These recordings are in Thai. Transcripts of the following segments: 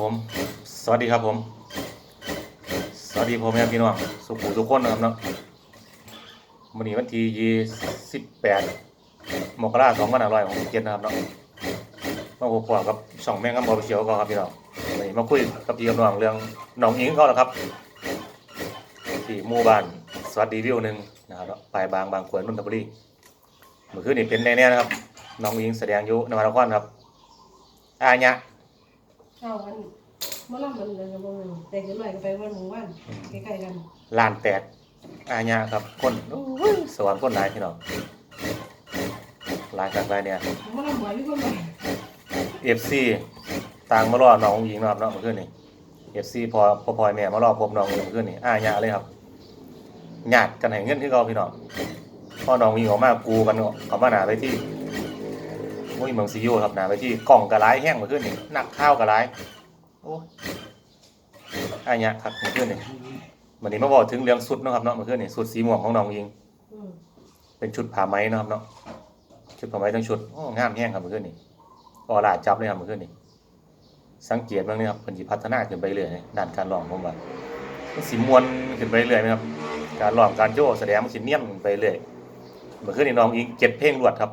ผม สวัสดีครับผม สวัสดีผมแม่พี่น้องสุขุทุกคนนะครับเนาะวันนี้วันที่ยี่สิบแปดมกราสองพันห้าร้อยหกสิบเจ็ดนะครับเนาะมาพบกับช่องแม่งกับมอเชียวก็ครับพี่น้องวันนี้มาคุยกับพี่กับน้องเรื่องน้องอิงเขาแหละครับที่หมู่บ้านสวัสดีวิวหนึ่งนะครับเนาะไปบางบางขวนนนทบุรีเมื่อคืนนี้เป็นแน่ๆนะครับน้องอิงแสดงอยู่นวานครครับอาญะ เอาวันเมื่อลำมันเลยจะบ่งแต่ขึ้นหน่อยก็ไปวันหมู่บ้านใกล้ๆกันลานแตกอาญาครับคนโอ้ยสวรรค์คนหลายพี่น้องหลายจากหลายเนี่ยเมื่อลำหวยพี่คนใหม่เอฟซีต่างมารอน้องหญิงเนาะครับเนาะเมื่อคืนนี้เอฟซีพอพอพลอยแม่มารอพบน้องหญิงเมื่อคืนนี้อาญาเลยครับญาติกันให้เงินที่เขาพี่น้องพอน้องหญิงออกมากูกันเขามาหนาไปที่ มุ้ยเมืองซียูครับนาไปที่กล่องกระไรแห้งมื่อคืนนี้นักข้าวกระไรโอ้ยอาญาครับมื่อคืนนี้วันนี้มาบอกถึงเรื่องสุดนะครับเนาะมื่อคืนนี้สุดสีม่วงของน้องหญิงเป็นชุดผ้าไหมนะครับเนาะชุดผ้าไหมทั้งชุดโอ้งามแห้งครับมื่อคืนนี้ออร่าจับเลยครับมื่อคืนนี้สังเกตบ้างนี่ครับเพิ่นสิพัฒนาขึ้นไปเรื่อยด้านการร้องผมว่ามันสิมวนขึ้นไปเรื่อยไหมครับการร้องการโจ้แสดงมันสิเนียมไปเรื่อยเมื่อคืนนี้น้องอีกเจ็ดเพลงรวดครับ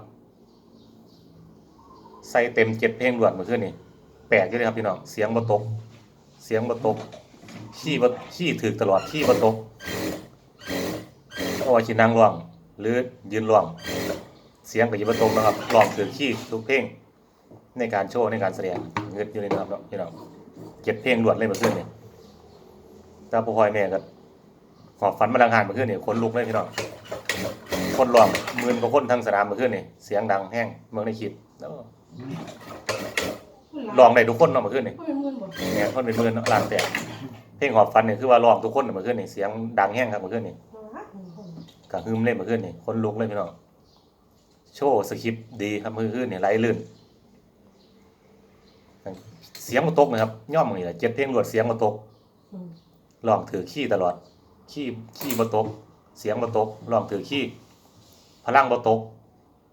ส่เต็มเจ็ดเพลงรวดเมื่อคืนนี้แปลกอยู่เลยครับพี่น้องเสียงบ่ตก เสียงบ่ตกขี้บ่ขี้ถึกตลอดขี้บ่ตกเอาไว้สินั่งร้อง หรือยืนร้อง เสียงก็อยิบตรงนะครับร้องถือขี้ทุกเพลงในการโชว์ในการแสดงเงิดอยู่ในนะครับเนพี่น้องเก็บเพลงรวดเลยเมื่อคืนนี่ต่พ่อพลอยแม่ก็หอบฝันมาดังหานเมื่อคืนนี่คนลุกเลยพี่น้องคนร้องหมื่นกว่าคนทั้งสนามเมื่อคืนนี่เสียงดังแห้งเมืองในคลิปแล้ว ร้องได้ทุกคนเนาะเมื่อคืนนี่เป็นหมื่นบ่เนี่ยคนเป็นหมื่นเนาะลานแต่เพลงหอบฝันนี่คือว่าร้องทุกคนเมื่อคืนนี่เสียงดังแห้งครับเมื่อคืนนี่กะฮึมเล่นมาขึ้นนี่คนลุกเลยพี่น้องโชว์สคริปต์ดีครับมือขึ้นนี่ไหลลื่น เสียงมาตกนะครับย่อมมือนี่แหละเจ็ดเพลงรวดเสียงมาตกอืมลองถือขี้ตลอดขี้ขี้มาตก เสียงมาตกลองถือขี้พลังมาตก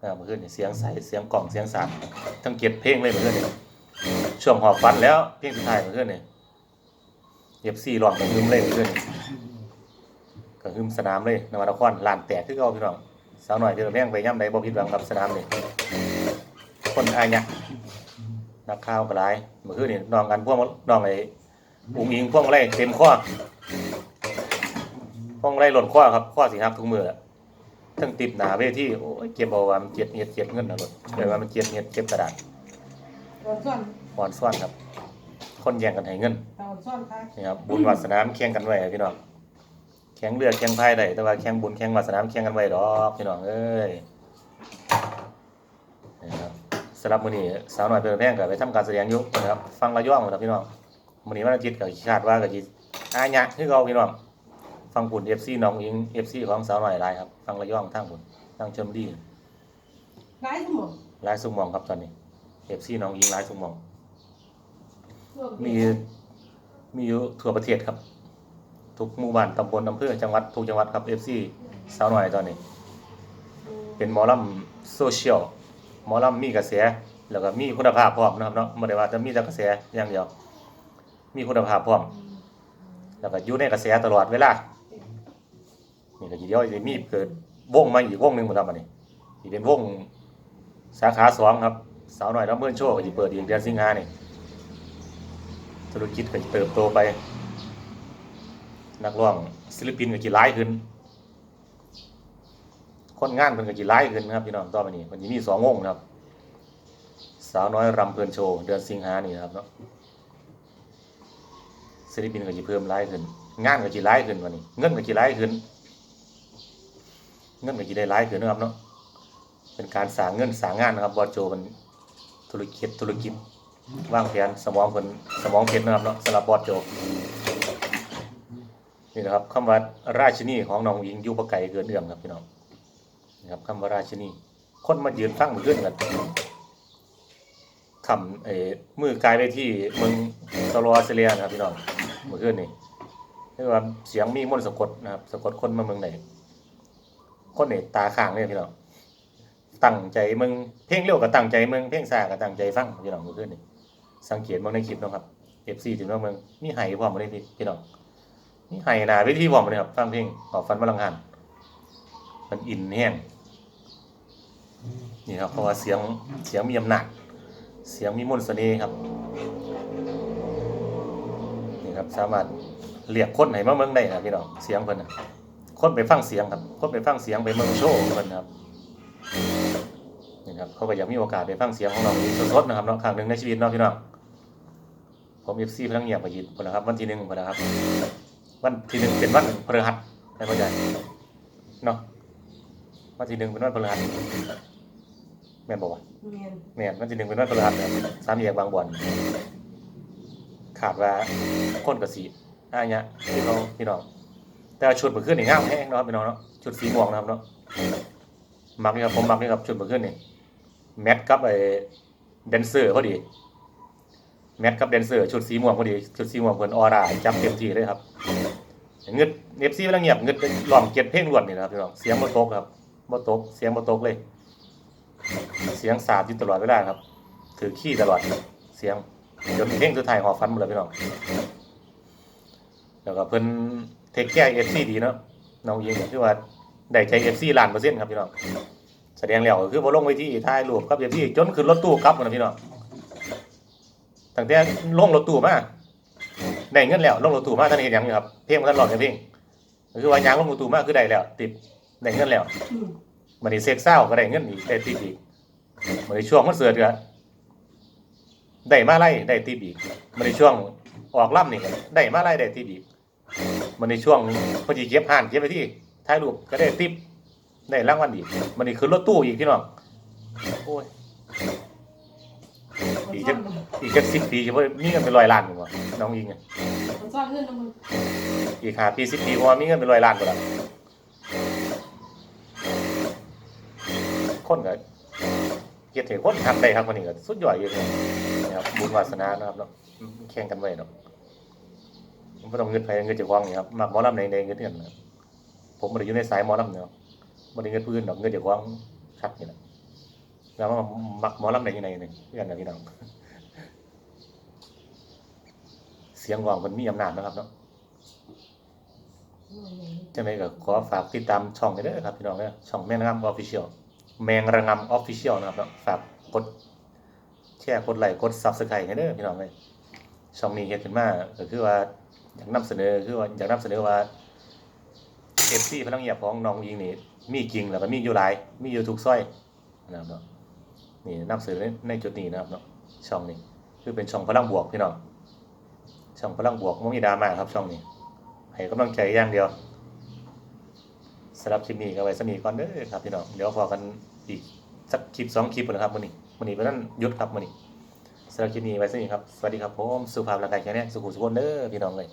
นะมือขึ้นนี่เสียงใสเสียงกล่องเสียงสานทั้งเจ็ดเพลงเลยมือขึ้นนี่ช่วงหอบฟันแล้วเพลงสุดท้ายมือขึ้นนี่ยเย็บซี่ลองกระหึมเลยมือขึ้นนี่ก็คือสนามเลยนวัตครลานแตกคือเก่าพี่น้องสาวหน่อยเจอแม่งไปย่ำใดบ่ผิดหวังกับสนามนี่คนอายะนักข่าวก็หลาเมื่อคืนนี่น้องกันพวกนองไอ้อุ้งอิงพวกอะไรเต็มข้อพวกอะไรหล่นข้อครับข้อสิหักทุกมืออะ ทั้งติดหนาเวทีโอ้ยเก็บเอาว่ามันเจ็ดเฮ็ดเจ็ดเงินนะรถเดี๋ยวว่ามันเจ็ดเฮ็ดเก็บกระดาษตอนซ่อนอ่อนซ่อนครับ คนแย่งกันให้เงินตอนซ่อนค่ะนี่ครับบุญวาสนามแข่งกันไว้พี่น้องแข่งเรือแข่งพายได้แต่ว่าแข่งบุญแข่งวาสนามแข่งกันไว้ดอกพี่น้องเอ้ยนี่ครับสำหรับมื้อนี้สาวน้อยเพิ่นแพงก็ไปทำการแสดงอยู่นะครับ ฟังระย่องครับพี่น้องมื้อนี้วันอาทิตย์ก็คาดว่าก็สิอาญะคือเก่าพี่น้อง ฟังปุ่น FC น้องอิง FC ของสาวน้อยหลายครับฟังระย่องทางปุ่นทางชมดีหลายสมองหลายสุมองครับตอนนี้ FC น้องอิงหลายสุมอง มีมีอยู่ทั่วประเทศครับ ทุกหมู่บ้านตำบลอำเภอจังหวัดทุกจังหวัดครับ FC สาวหน่อยตอนนี้ เป็นหมอลำโซเชียลหมอลำมีกระแสแล้วก็มีคุณภาพพร้อมนะครับเนาะไม่ได้ว่าจะมีแต่กระแสอย่างเดียว มีคุณภาพพร้อมแล้วก็อยู่ในกระแสตลอดเวลา นี่ก็ทีเดียวจะมีเกิดวงมาอีกวงหนึ่งหมดแล้วบัดนี้ที่เป็นวงสาขาสองครับ สาวหน่อยรับเมื่อโชว์ก็จะเปิดอีกเดือนสิงหาเนี่ยธุรกิจก็จะเติบโตไป นักร้องศิลปินก็จะหลายขึ้น คนงานเพิ่นก็จะหลายขึ้นครับพี่น้องต่อไปนี้มันจะมีสองวงครับ สาวน้อยรำเพลินโชว์เดือนสิงหานี่ครับเนาะศิลปินก็จะเพิ่มหลายขึ้น งานก็จะหลายขึ้นวันนี้ เงินก็จะหลายขึ้น เงินก็จะได้หลายขึ้นนะครับเนาะเป็นการสร้างเงินสร้างงานนะครับบอโจมันธุรกิจธุรกิจว่างแผนสมองเพิ่นสมองเพชรนะครับเนาะสำหรับบอโจนี่นะครับคำว่าราชินีของน้องหญิงยู่บ่ไกลเกินเอื้อมครับพี่น้องนี่ครับคำว่าราชินีคนมายืนฟังมือขึ้นกันคำเอ่มือกายไปที่เมืองตลอสเตรเลียนะครับพี่น้องมือขึ้นนี่เรียกว่าเสียงมีมนต์สะกดนะครับสะกดคนมาเมืองไหน คนเนี่ยตาข้างเลยพี่น้องตั้งใจมืองเพลงเร็วก็ตั้งใจมืองเพลงช้าก็ตั้งใจฟังพี่น้องมือขึ้นนี่สังเกตเบางในคลิปนะครับ FC ถึงน้องเมืองมีไห้พร้อมบ่ได้พี่พี่น้องมีไห้หนาเวทีพร้อมบ่ได้ครับฟังเพลงขอฟันพลังงานมันอินแห้งนี่ครับเพราะว่าเสียงเสียงมีอำนาจเสียงมีมนต์เสน่ห์ครับนี่ครับสามารถเรียกคนให้มาเมืองได้ครับพี่น้องเสียงเพิ่นน่ะ คนไปฟังเสียงครับ คนไปฟังเสียงไปเมืองโชว์เพิ่นนะครับนี่ครับเขาก็อยากมีโอกาสได้ฟังเสียงของเราสดๆนะครับเนาะครั้งหนึ่งในชีวิตเนาะพี่น้องผมเอฟซีพลังเงียบไปยินคนละครับวันที่หนึ่งคนละครับ วันที่หนึ่งเป็นวันพฤหัสไม่เข้าใจเนาะวันที่หนึ่งเป็นวันพฤหัสแม่นบอกว่าเมียนแม่นวันที่หนึ่งเป็นวันพฤหัสครับสามแยกบางบ่อนขาดว่าคนกับสีอ่าเนี่ยพี่น้องพี่น้อง แต่ว่าชุดเมื่อคืนนี่งามแห้งเนาะครับพี่น้องเนาะชุดสีม่วงนะครับเนาะมักนี่ครับผมมักนี่ครับชุดเมื่อคืนนี่แมทกับไอ้แดนเซอร์พอดีแมทกับแดนเซอร์ชุดสีม่วงพอดีชุดสีม่วงเพิ่นออร่าจับเต็มที่เลยครับเงึดเอฟซีกำลังเงียบเงึดเป็นร้องเกียดเพลงรวดนี่นะครับพี่น้องเสียงบ่ตกครับบ่ตกเสียงบ่ตกเลย เสียงสาดอยู่ตลอดเวลาครับ ถือขี้ตลอดเสียงจนเพลงสุดท้ายหอฟันหมดเลยพี่น้องแล้วก็เพิ่น เทคแคร์เอฟซีดีเนาะน้องยิงคือว่าได้ใจเอฟซีล้านเปอร์เซ็นต์ครับพี่น้องแสดงแล้วคือบ่ลงไว้ที่ถ่ายรูปครับอย่างที่จนขึ้นรถตู้กลับนะพี่น้องตั้งแต่ลงรถตู้มาได้เงินแล้วลงรถตู้มาท่านเห็นยังอยู่ครับเพลงท่านหลอกแค่เพลงคือว่ายางลงรถตู้มาคือได้แล้ว ติดได้เงินแล้วมันนี่เซ็กเศร้าก็ได้เงินอีกได้ติดอีกมันในช่วงมันเสือดก็ได้มาไล่ได้ติดอีกมันในช่วงออกล่ำนี่ได้มาไล่ได้ติดอีก มันในช่วงพอดีเก็บห่านเก็บไปที่ถ่ายรูปก็ได้ติดได้รางวัลอีกมันนี่คือรถตู้อีกพี่น้องโอ้ยมันอีกซ่จะอนมันอีกจะสิบปีจะบ่มีเงินเป็นร้อยล้านอยู่บ่น้องยิงอะมันซ่อนเงินนะมึงอีกห้าปีสิบปีเพราะว่ามีเงินเป็นร้อยล้านกว่าแล้วคนก็เกียรติคนทำได้ครับวันนี้ก็สุดยอดอยู่เลยนะครับบุญวาสนานะครับเนาะแข่งกันไว้เนาะ ผมบ่ต้องเงินไปเงินเจ้าของนี่ครับมักหมอลำในในเงินเดือนผมบ่ได้อยู่ในสายหมอลำเนาะบ่ได้เงินพื้นดอกเงินเจ้าของชัดนี่นะแล้วมามักหมอลำในยังไงนี่เพื่อนนะพี่น้องเสียงร้องมันมีอำนาจนะครับเนาะจังไดก็ขอฝากติดตามช่องนี้เด้อครับพี่น้องเด้อช่องแมงระงำออฟฟิเชียลแมงระงำออฟฟิเชียลนะครับเนาะฝากกดแชร์กดไลค์กด Subscribe ให้เด้อพี่น้องเอ้ยช่องนี้เฮ็ดขึ้นมาก็คือว่า อยากนำเสนอคือว่าอยากนำเสนอว่า FC พลังเงียบของน้องยิงนี่มีจริงแล้วก็มีอยู่หลาย มีอยู่ทุกซอยนะครับเนาะนี่นำเสนอในจุดนี้นะครับเนาะช่องนี้คือเป็นช่องพลังบวกพี่น้องช่องพลังบวกบ่มีดราม่าครับช่องนี้ให้กำลังใจอย่างเดียวสำหรับคลิปนี้ก็ไว้สนีก่อนเด้อครับพี่น้องเดี๋ยวพอกันอีกสักคลิปสองคลิปนะครับมื้อนี้มื้อนี้เป็นนั้นยุดครับมื้อนี้ สำหรับคลิปนี้ไว้สนีครับ สวัสดีครับผม สุภาพร่างกายแข็งแรงสุขุมสุขนเด้อพี่น้องเลย